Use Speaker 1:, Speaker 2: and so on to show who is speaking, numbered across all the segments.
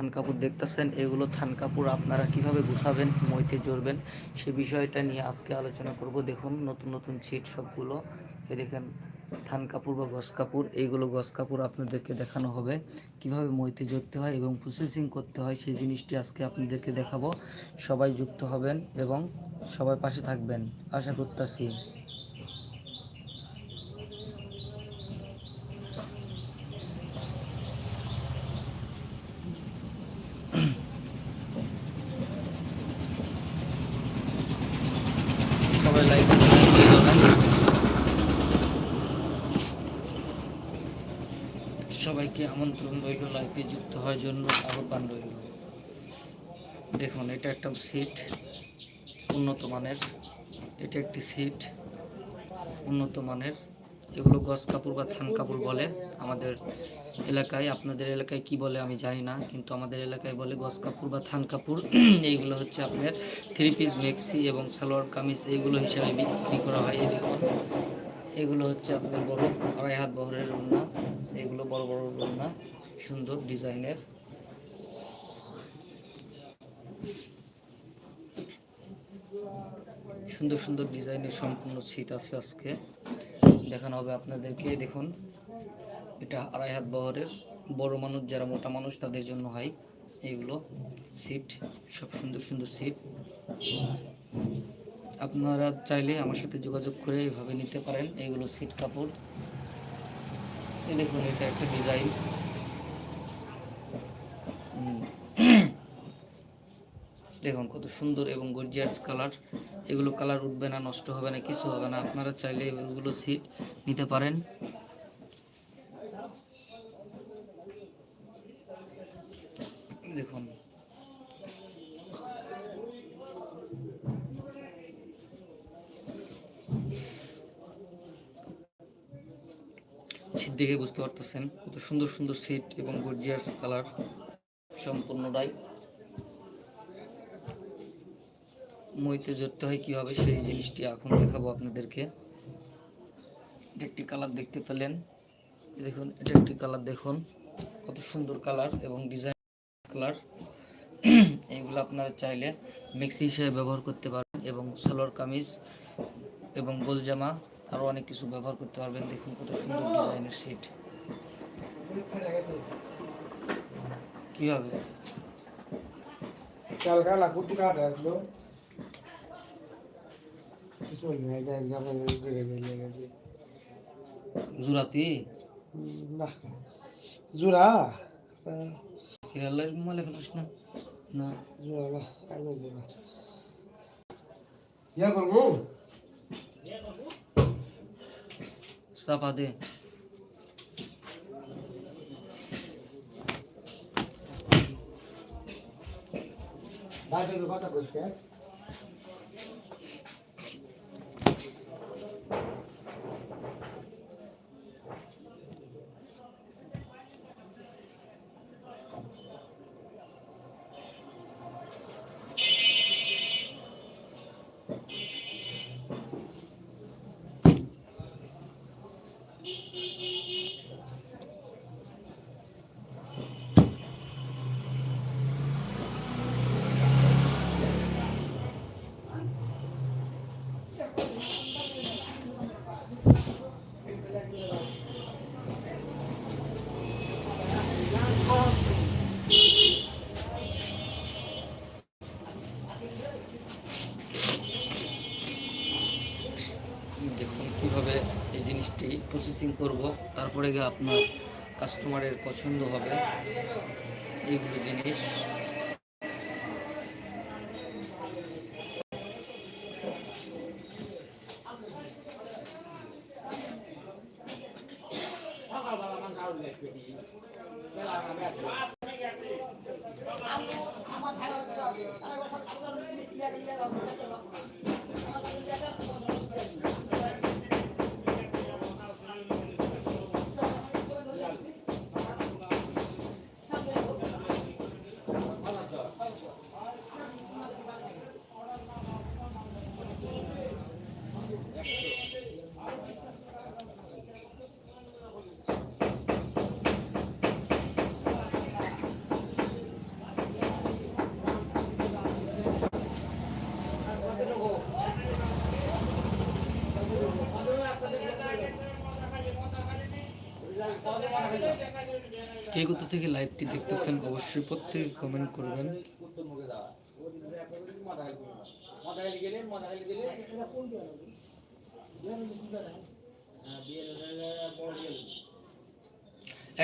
Speaker 1: থান কাপড় দেখতেছেন, এগুলো থান কাপড় আপনারা কীভাবে গুছাবেন, মইতে জড়বেন সে বিষয়টা নিয়ে আজকে আলোচনা করব। দেখুন, নতুন নতুন ছিট সবগুলো। এই দেখেন থান কাপড় বা গস কাপড় এইগুলো গস কাপড় আপনাদেরকে দেখানো হবে। কীভাবে মইতে জড়তে হয় এবং প্রসেসিং করতে হয়, সেই জিনিসটি আজকে আপনাদেরকে দেখাবো। সবাই যুক্ত হবেন এবং সবাই পাশে থাকবেন। আশা করতেছি। সবাইকে আমন্ত্রণ রইল লাইফে যুক্ত হওয়ার জন্য আহ্বান রইল। দেখুন, এটা একটা সিট উন্নত মানের। এটা একটি সিট উন্নত মানের। এগুলো গস কাপড় বা থান কাপড় বলে আমাদের এলাকায়, আপনাদের এলাকায় কি বলে আমি জানি না, কিন্তু আমাদের এলাকায় বলে গস কাপড় বা থান কাপড়, এইগুলো হচ্ছে আপনার থ্রি পিস মেক্সি এবং সালোয়ার কামিজ, এইগুলো হিসাবে বিক্রি করা হয় দেখুন এগুলো হচ্ছে আপনার বড় আড়াই হাত বহরের ওড়না, এগুলো বড় বড় ওড়না, সুন্দর ডিজাইনের। সুন্দর সুন্দর ডিজাইনের সম্পূর্ণ সিট আছে আজকে। দেখানো হবে আপনাদেরকে, দেখুন। এটা আড়াই হাত বহরের। বড় মানুষ, যারা মোটা মানুষ, তাদের জন্য হয় এইগুলো সিট সব সুন্দর সুন্দর সিট আপনারা চাইলে আমার সাথে যোগাযোগ করে এইভাবে নিতে পারেন। এইগুলো সিট কাপড়। এই দেখুন, এটা একটা ডিজাইন দেখুন কত সুন্দর এবং গর্জিয়াস কালার এগুলো কালার উঠবে না, নষ্ট হবে না, কিছু হবে না। আপনারা চাইলে এগুলো সিট নিতে পারেন। দেখে বুঝতে পারতেছেন কত সুন্দর সুন্দর সিট এবং গর্জিয়াস কালার সম্পূর্ণটাই। মইতে জড়তে হয় কীভাবে সেই জিনিসটি এখন দেখাবো আপনাদেরকে। এটা একটি কালার দেখতে পেলেন। দেখুন, এটা একটি কালার দেখুন। কত সুন্দর কালার এবং ডিজাইন কালার এইগুলো আপনারা চাইলে মিক্সি হিসেবে ব্যবহার করতে পারেন এবং সালোয়ার কামিজ এবং গোল জামা আরও অনেক কিছু ব্যবহার করতে পারবেন। দেখুন কত সুন্দর ডিজাইনের সিট কি হবে? জুরাতি?
Speaker 2: না জুরা?
Speaker 1: মালে ফেলিস না। না
Speaker 2: জুরা না ইয়া
Speaker 1: চাপা দে
Speaker 2: কথা কইছে
Speaker 1: করব। তারপরে গিয়ে আপনার কাস্টমারের পছন্দ হবে। এইগুলো জিনিস। আমার কে কোথা থেকে লাইভটি দেখতেছেন, অবশ্যই প্রত্যেকে কমেন্ট করবেন।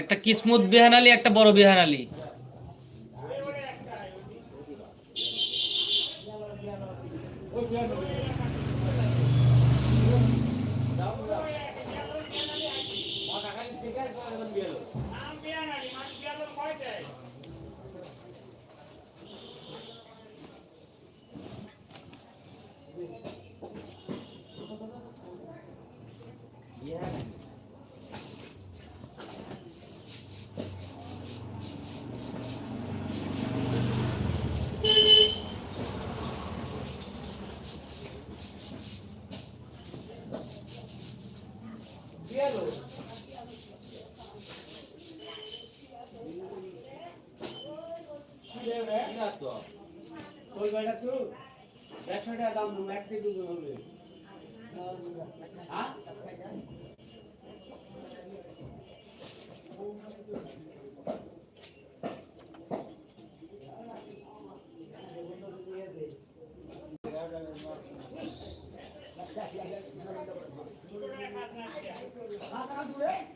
Speaker 1: একটা কিসমত বিহান আলী একটা বড় বিহান আলী
Speaker 3: Hallelujah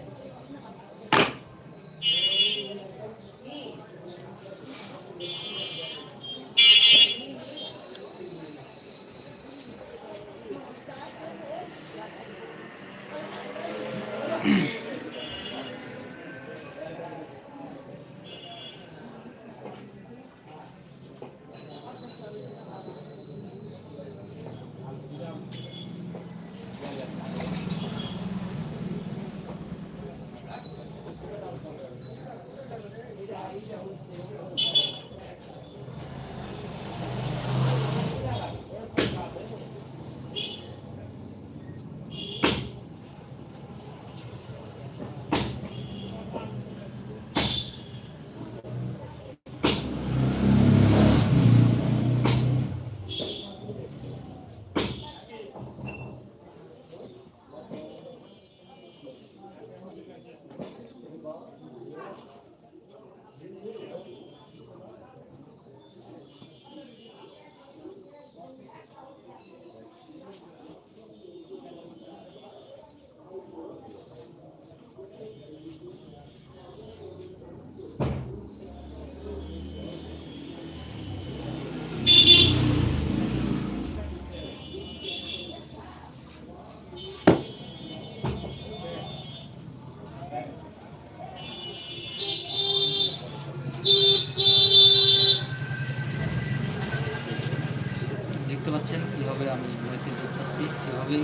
Speaker 1: দেখতে পাচ্ছেন কীভাবে আমি নদীতে ধরতেছি এভাবেই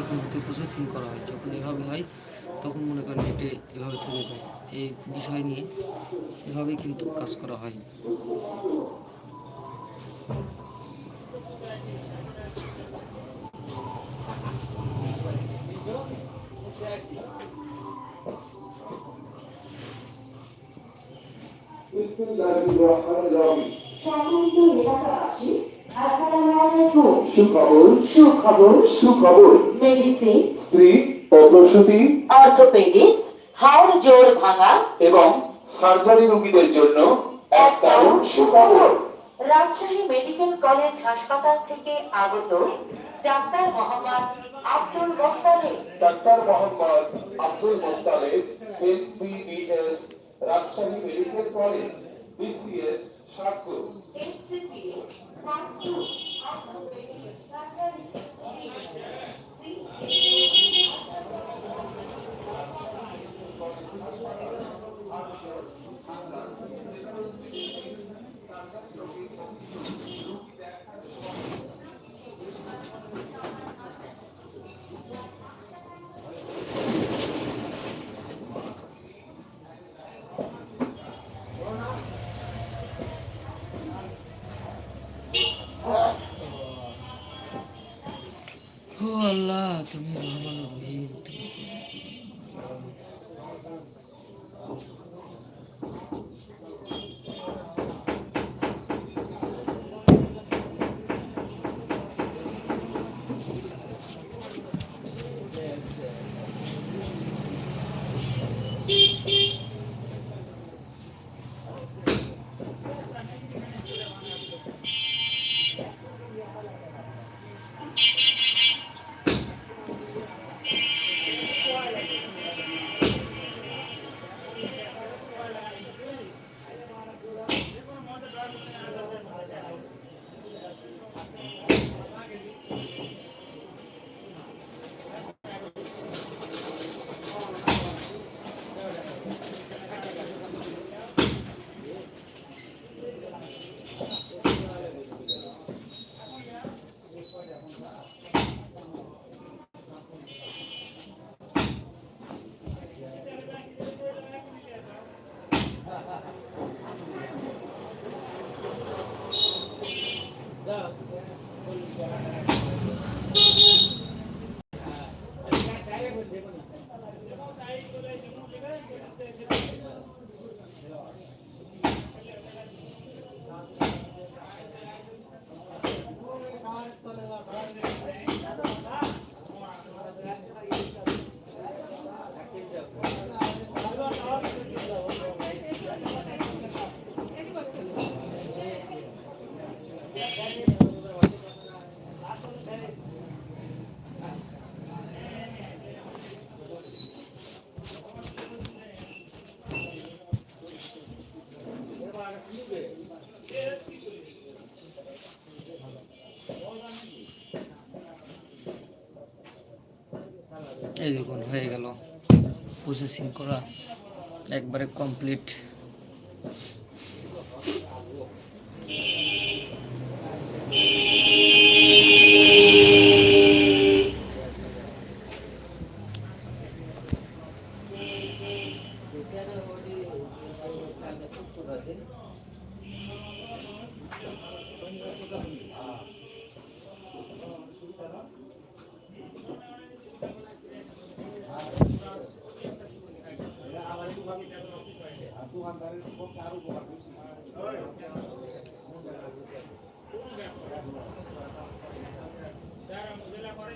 Speaker 1: কিন্তু করা হয় যখন এভাবে হয় তখন মনে করেন এটে এভাবে থেকে যায়। এই বিষয় নিয়ে এভাবেই কিন্তু কাজ করা হয়
Speaker 4: সুখবর সুখবর
Speaker 5: সুখবর।
Speaker 4: মেডিসিন
Speaker 5: স্ত্রী ও প্রসূতি
Speaker 4: অর্থোপেডিক হাড় জোড় ভাঙা
Speaker 5: এবং সার্জারি রোগীদের জন্য
Speaker 4: একটাও সুখবর রাজশাহী মেডিকেল কলেজ হাসপাতাল থেকে আগত doctor Mohammad Abdul Mostalim
Speaker 5: doctor Mohammad Abdul MBBS Rajshahi medical college BCS Satpur.
Speaker 6: Allah তুমি রহমান রহিম প্রসেসিং করা একবারে কমপ্লিট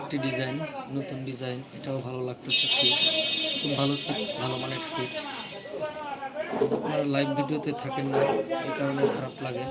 Speaker 6: একটি ডিজাইন নতুন ডিজাইন এটাও ভালো লাগতেছে সিট খুব ভালো সিট ভালো মানের সিট আপনারা লাইভ ভিডিওতে থাকেন না, এই কারণে খারাপ লাগে।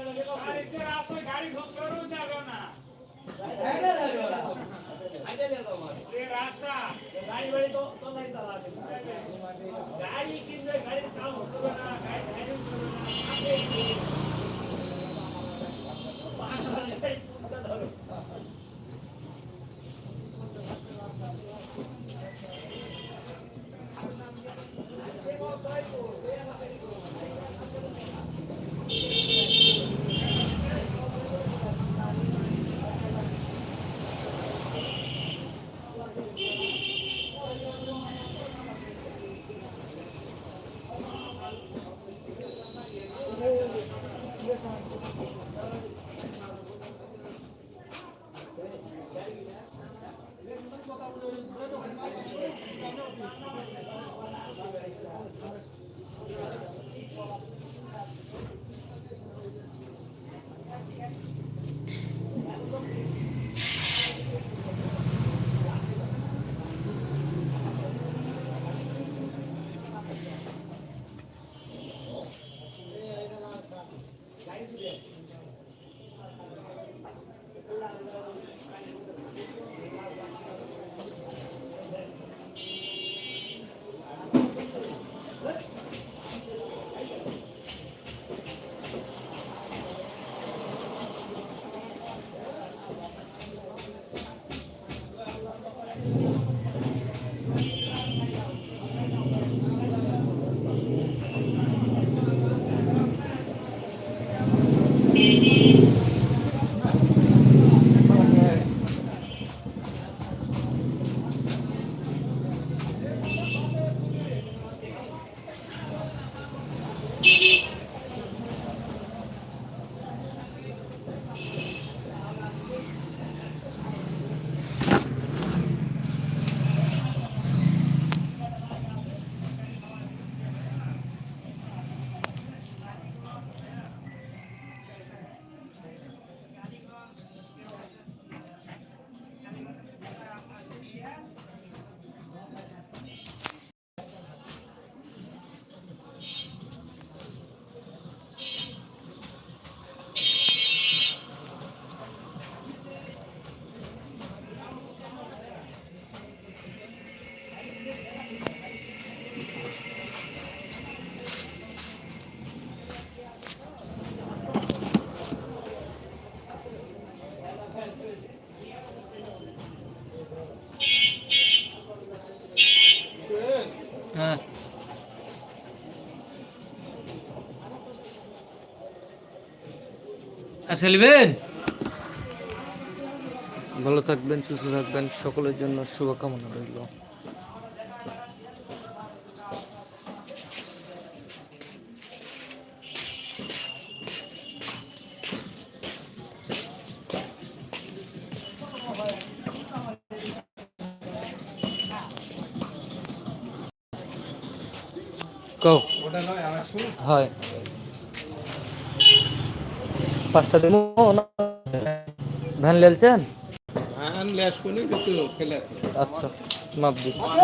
Speaker 1: আচ্ছা নেবেন ভালো থাকবেন সুস্থ থাকবেন। সকলের জন্য শুভকামনা রইল। কও হয়। পাঁচটা দিন। ধান লেলছেন? আচ্ছা মাপ দিচ্ছি